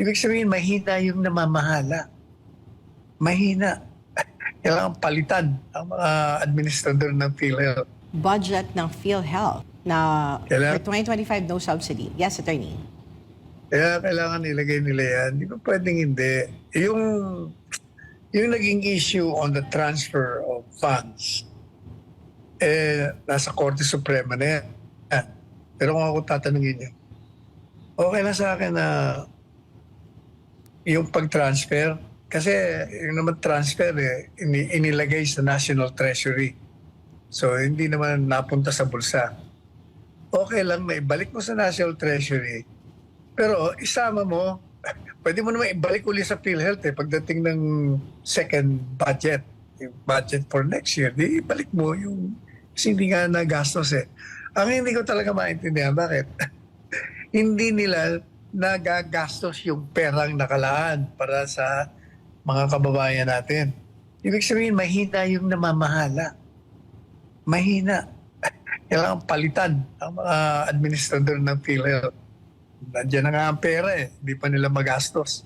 Ibig sabihin, mahina yung namamahala. Mahina. Kailangan palitan ang mga administrador ng PhilHealth. budget ng PhilHealth na Kailangan- for 2025 no subsidy. Yes, attorney. Kaya kailangan ilagay nila yan. Di ba pwedeng hindi? Yung, yung naging issue on the transfer of funds, eh, nasa Korte Suprema na yan. Pero kung ako tatanungin niyo, okay lang sa akin na yung pag-transfer, kasi yung naman transfer, eh, ini- inilagay sa National Treasury. So, hindi naman napunta sa bulsa. Okay lang na ibalik mo sa National Treasury, pero isama mo, pwede mo naman ibalik uli sa PhilHealth eh, pagdating ng second budget, yung budget for next year, di ibalik mo yung hindi nga nagastos eh. Ang hindi ko talaga maintindihan, bakit? hindi nila nagagastos yung perang nakalaan para sa mga kababayan natin. Ibig sabihin, mahina yung namamahala. Mahina. Kailangan palitan ang mga administrador ng PhilHealth. Nandiyan na nga ang pera eh. Hindi pa nila magastos.